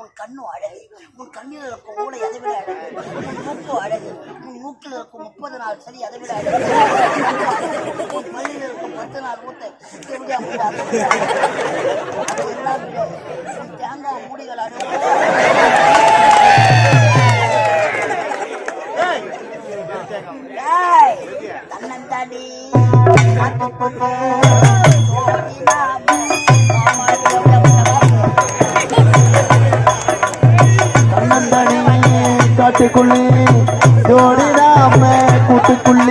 உன் கண்ணு அழகு. உன் கண்ணில் இருக்கும் ஊளை அதை விட அழகு. உன் மூக்கு அழகு. உன் மூக்கில் இருக்கும் முப்பது நாள் சரி அதை விட அழகு. உன் பள்ளியில் இருக்கும் பத்து நாள் ஊத்த எப்படி அப்படி அதை விட அழகு. அது எல்லாம் விட உன் தேங்காய் மூடிகள் அழகு தன்னந்தாண்டி கூட்டுக்குள்ளே. ஜோடிடாம கூட்டுக்குள்ளே.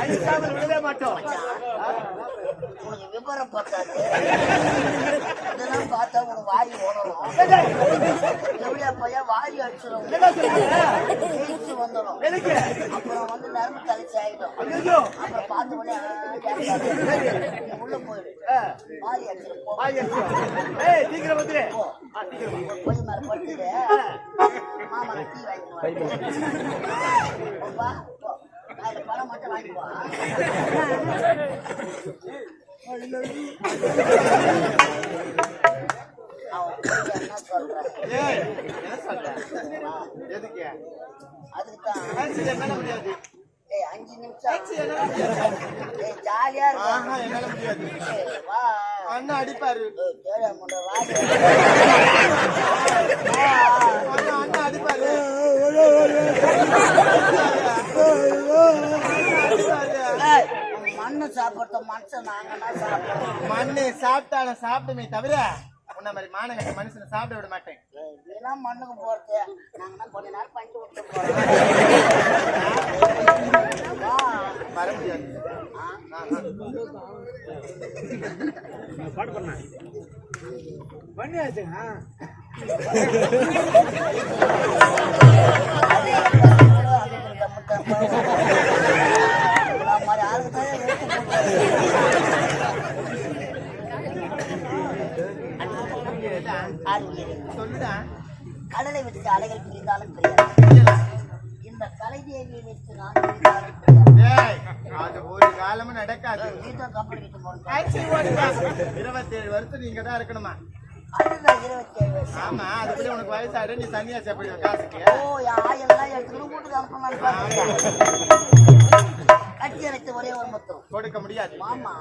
அழிக்காமல் விடவே மாட்டோம். உனக்கு விவரம் பார்த்தாது இதெல்லாம் பார்த்தா ஒரு வாரி ஓடணும். எப்படியா பையன் வாரி அடிச்சிடும். ஜெயிச்சு வந்துடும். அப்புறம் வந்து நரம்பு தலைச்சி ஆயிடும். அப்புறம் பார்த்த உடனே உள்ள போயிடு வாரி அடிச்சிடும் வாரி அடிச்சிடும் வந்துடு போய் மேல படுத்துடு மாமரம் தீ வாங்கி மட்டும் வாங்கிக்குவா அஞ்சு நிமிஷம் ஜாலியா இருக்கு வா அண்ணா அடிப்பாரு அண்ணா அடிப்பாரு மண்ணு மனுஷன் நாங்கன்னா சாப்பிடுறோம் மண்ணு சாப்பிட்டாலும் சாப்பிடுமே தவிர உன்ன மாதிரி மானகட்ட மனுஷனை சாப்பிட விட மாட்டேன். வீணா மண்ணுக்கு போறது. நாங்கன்னா கொஞ்ச நேரம் பண்ணிட்டு விட்டு போறோம். வா வர முடியாது மணி ஆறுகிறது சொல்லுதான் கடலை விட்டு அலைகள் பிரிந்தாலும் பிரியாது இந்த கலைதேவியை வைத்து நான் ஒரு காலமும் நடக்காது. இருபத்தேழு வருஷம் நீங்க தான் இருக்கணுமா ஆமா அதுக்குள்ளே உனக்கு வயசாயிடும் நீ தனியா செப்படி காசுக்கு ஓ ஆயிரம் எல்லாம் எடுத்துக்கணும் கூட்டு கட்டி அணைத்து ஒரே ஒரு முத்தம் கொடுக்க முடியாது ஆமா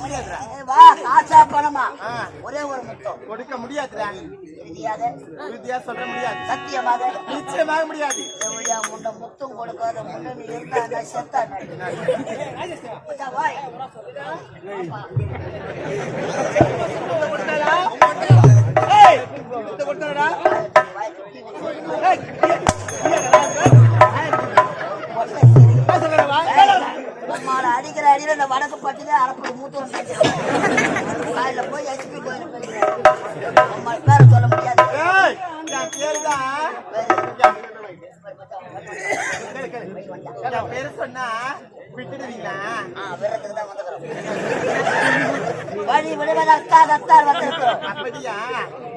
முடியாது வா காசா பணமா ஒரே ஒரு முத்தம் கொடுக்க முடியாது இறுதியாக இறுதியா சொல்ல முடியாது சத்தியமாக நிச்சயமாக முடியாது செவிலியா முத்தம் கொடுக்காத முன்னணி இருந்தாங்க செத்தான் கொடுத்தாடா கொடுத்தாடா அடிக்கிற அடியில இந்த வடக்கு பட்டிலே அரப்பு மூத்தம் காலையில போய் ஹெச்பி கோயில் நம்ம பேரை சொல்ல முடியாது. பேரு சொன்னா? விட்டுடுவீங்களா? ஆ, விரத்துக்கு தான் வந்துக்கிறோம். வழி விடுவதற்காக அத்தார் வந்திருக்கிறோம் அப்படியா?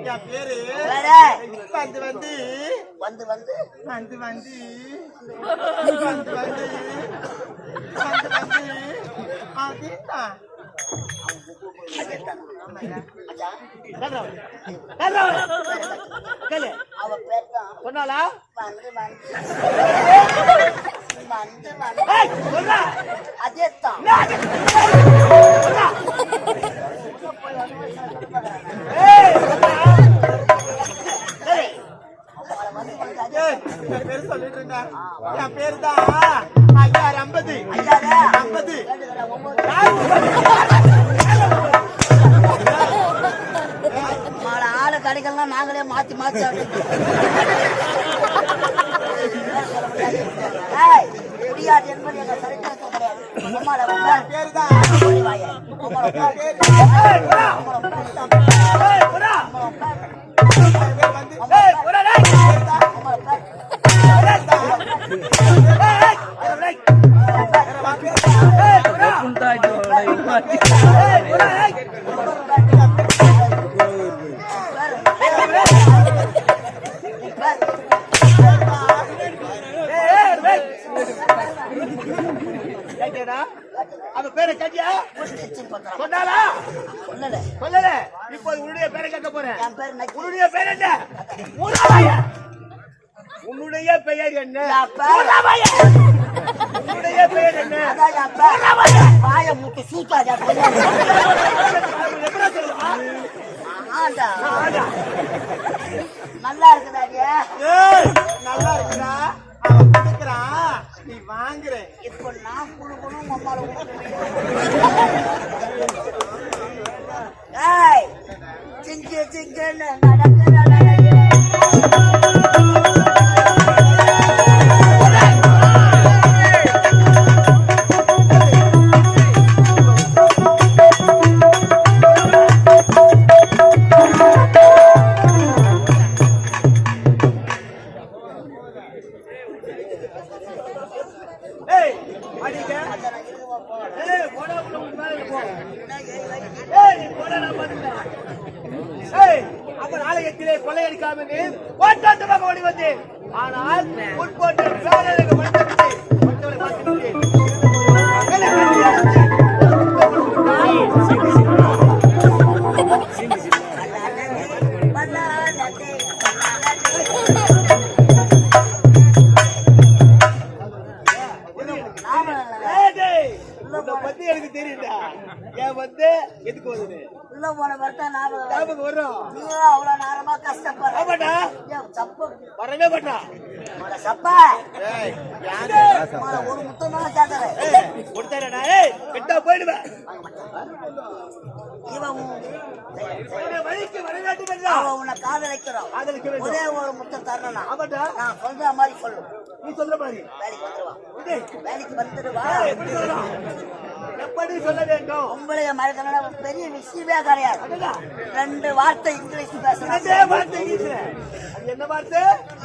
என் பேரு? வேற. வந்து வந்து வந்து. வந்து வந்து. வந்து வந்து. வந்து அதுதான் சொன்னாலா வந்து வந்து. வந்து அதேதான் என் பேரு தான் ஐயாறு ஐம்பது ஐயாவே, ஐம்பது ஆளு கடைகள்லாம் நாங்களே மாத்தி மாத்தி முடியாது என்பது எங்க சரித்திரத்தில் கிடையாது. பேரு தான் வாயை மூட்டு சூத்தாதே. நல்லா இருக்குதா வரவே மாட்டா. மொள சப்பா. ஒரு முத்தம் தான் கேட்கறேன் ஏய் கொடுத்தாரடா ஏய் விட்டா போயிடுவேன் இவன் உன்- உன்னை வழிக்கு வரவேண்டும் என்றா அவன் உன்னை காதலிக்கிறோம் காதலிக்க வேண்டும். ஒரே ஒரு முத்தம் தரணும் நான் சொல்ற மாதிரி சொல்லு. நீ சொல்ற மாதிரி. வேலைக்கு வேலைக்கு வந்துடுவா எப்படி சொல்லலாம்? எப்படி சொல்ல வேண்டும்? உங்களைய மறக்கணும் பெரிய விஷயமே கிடையாது. ரெண்டு வார்த்தை இங்கிலீஷ் பேசுறேன். வார்த்தை. என்ன வார்த்தை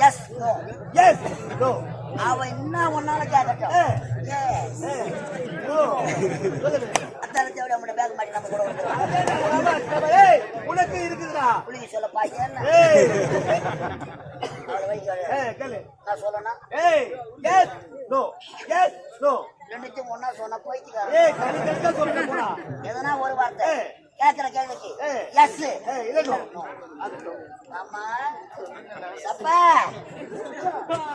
எஸ் நோ எஸ் நோ அவன் என்ன ஒன்னால கேட்கட்டும். Yes. நோ உனக்கு இருக்குதுடா. புள்ளிக்கு சொல்ல பாய்ச்சேன் நான் சொல்லணும் ஏய் எஸ் நோ எஸ் நோ ரெண்டுத்தையும் ஒன்னா சொன்னா போய்ச்சுக்க ஏய் கணக்கா எதனா ஒரு வார்த்தை. கேள்விக்கு. எஸ் ஆமா. அப்பா.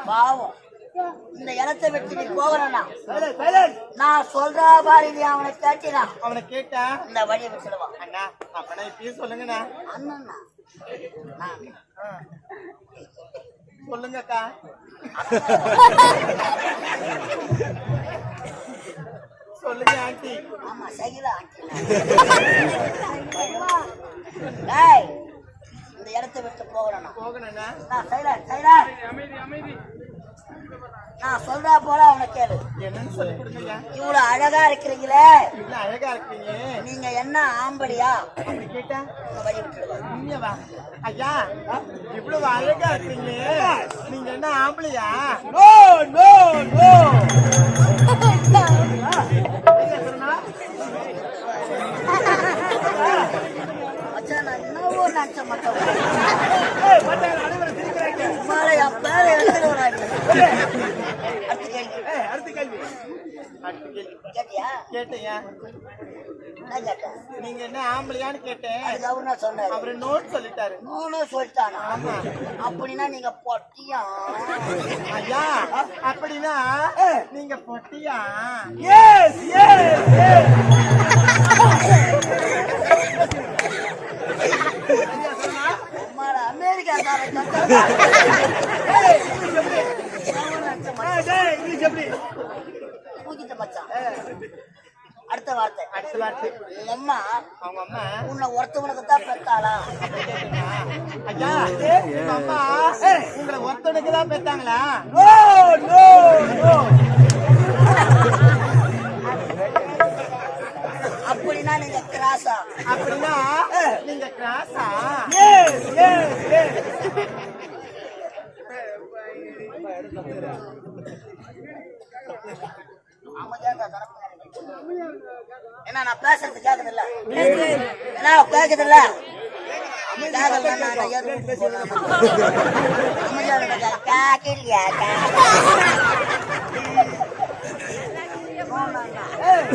பாவம். இந்த இடத்தை விட்டு நீ நான் சொல்ற மாதிரி நீ அவனை கேட்டினா. அவனை கேட்டா? இந்த வழியை விட்டுடுவான் அண்ணா அப்பனா இப்பயும் சொல்லுங்கண்ணா. நான் சொல்லுங்கக்கா. சொல்லுங்க ஆண்டி. ஆமா சகிலா ஏய் இந்த இடத்தை விட்டு போகிறனா போகணும்ண்ணா நான் சைலண்ட் சைலண்ட் நான் சொல்றா போல அவனை கேளு. என்னன்னு சொல்லி கொடுங்கய்யா. இவ்வளவு அழகா இருக்கிறீங்களே. இவ்வளவு அழகா இருக்கீங்க நீங்க என்ன ஆம்படியா அப்படி கேட்டா? வழி ஐயா இவ்வளவு அழகா இருக்கீங்க நீங்க என்ன ஆம்பளையா? நோ நோ நோ அடுத்த கேள்வி. கேட்டியா? கேட்டையா? கேட்டேன் நீங்க என்ன ஆம்பளையான்னு கேட்டேன். அதுக்கு அவர் என்ன சொன்னாரு. அவரு நோட் சொல்லிட்டாரு. சொல்லிட்டானா? அப்படின்னா நீங்க பொட்டியா? ஐயா அப்படின்னா நீங்க பொட்டியா? Yes yes yes America English எப்படி? அம்மா அவங்க அம்மா. உன்னை ஒருத்தவனுக்கு தான் பெத்தாளா? ஐயா உங்க அம்மா. உங்களை ஒருத்தனுக்கு தான் பெத்தாங்களா? No no no. அப்படின்னா நீங்க கிராஸா? அப்படின்னா நீங்க கிராஸா? எஸ் எஸ் எஸ் என்ன நான் பேசுறது கேக்குது இல்ல என்ன கேக்குது இல்ல ஏய்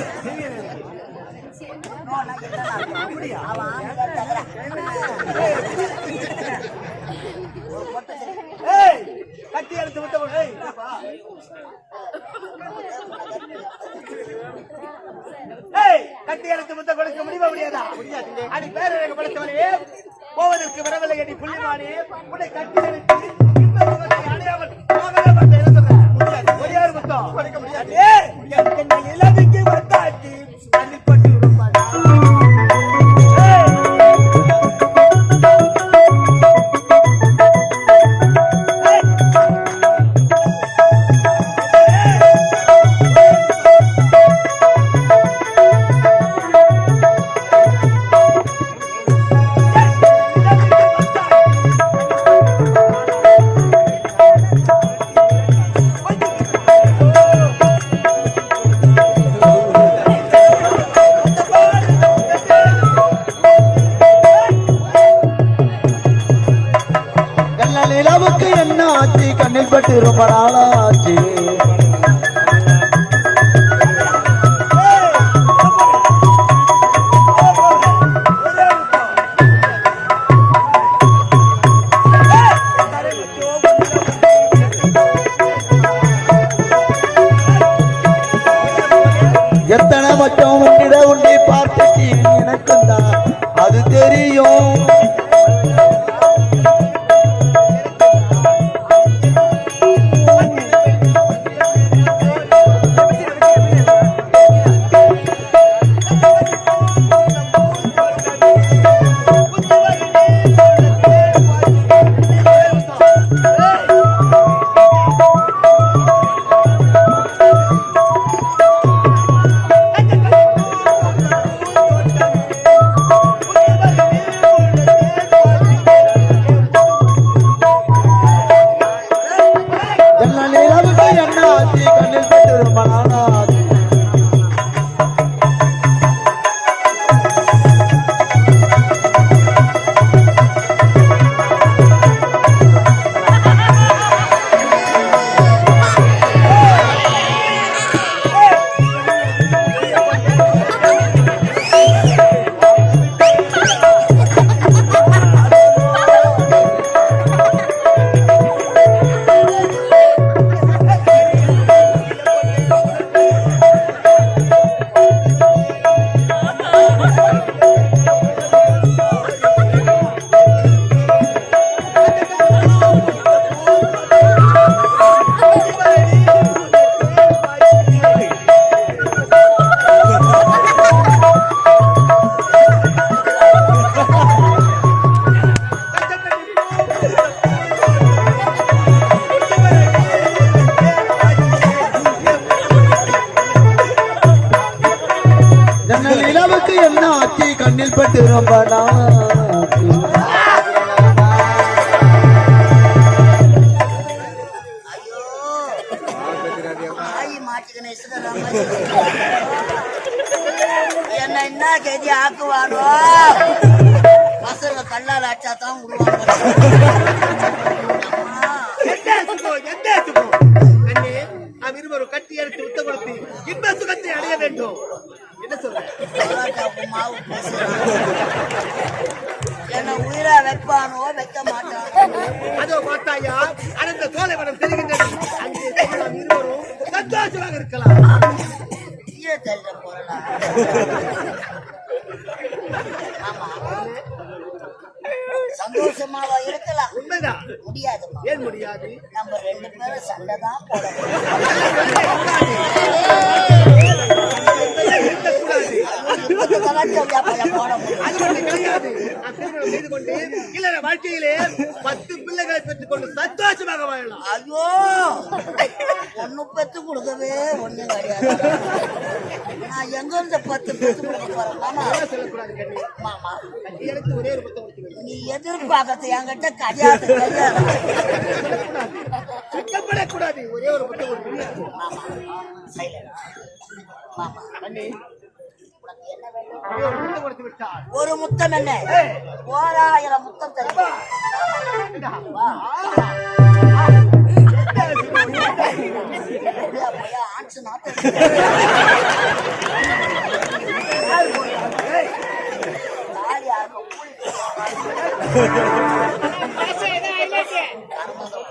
கட்டி எடுத்து விட்டவன் ஏய் ஏய் கட்டி எடுத்து முத்த கொடுக்க முடியுமா முடியாதா? முடியாது அடி பேர் எனக்கு படைத்தவனே போவதற்கு வரவில்லை அடி புள்ளிமானே. உன்னை கட்டி எடுத்து கண்ணில் ரொம்ப நாளாச்சு எத்தனை மச்சம் உண்டிட உண்டி பார்த்துச்சு எனக்கும் தான் பட்டு ரொம்ப என்ன கதி ஆக்குவானோ போராட்டம் மாவு என்ன உயிரா வைப்பானோ வைக்க மாட்டானோ. அதோ பார்த்தாயா? அடர்ந்த சோலை வனம் தெரிகின்றது. அங்கே இருவரும் சந்தோஷமாக இருக்கலாம். கீழே தள்ள போறலாம் ஆமா. சந்தோஷமாவா இருக்கலாம். உண்மைதான். முடியாதுமா. ஏன் முடியாது? நம்ம ரெண்டு பேரும் சண்டை தான் வாழ்க்கையிலே பத்து பிள்ளைகளை பெற்றுக் கொண்டு சந்தோஷமாக வாழலாம் ஐயோ ஒண்ணு பெத்து கொடுக்கவே ஒண்ணும் கிடையாது நான் எங்க இருந்து பத்து பெத்து கொடுக்க சொல்லக்கூடாது மாமா கண்ணி எனக்கு ஒரே ஒரு புத்தகம் நீ எதிர்பார்க்கறது என்கிட்ட கிடையாது கிடையாது ஒரே ஒரு புத்தகம் மாமா. மாமா ஒரே முத்தம் என்ன? ஓராயிரம் முத்தம் கூலி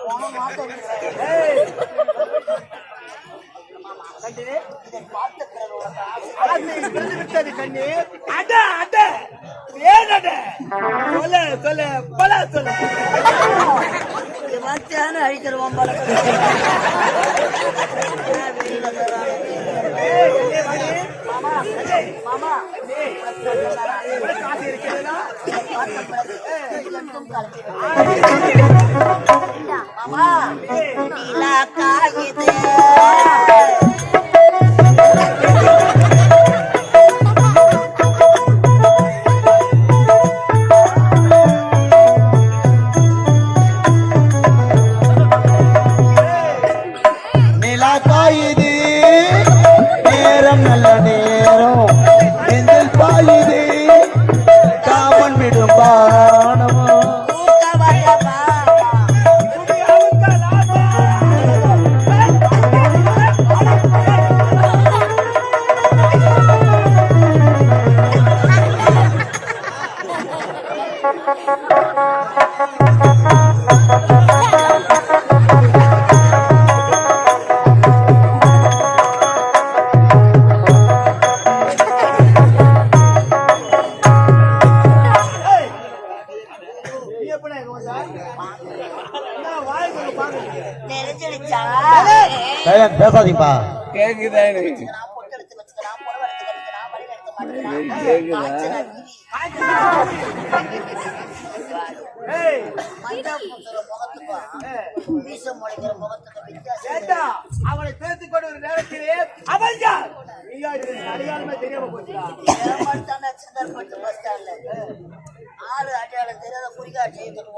போன மாதம் இதை பார்த்த பிறகு உனக்கு ஆசை ஆசை பிறந்து விட்டது கண்ணி. அட அட ஏன் அட சொல்ல சொல்ல பல சொல்ல மத்தியான அழிக்கிறோம் போல வெளியில தரானே. மாமா. ஆசை இருக்கிறதா மாமா. நீலா காயுது முகத்துக்கும் வித்தியாசம் ஏண்டா? அவனை சேர்த்து கொண்டு ஒரு நேரத்திலே அவன் யார் நீ யார் எனக்கு அடையாளமே தெரியாம போச்சுடா ஆறு அடையாளம் தெரியாத குறிகாட்சியை தொட்டு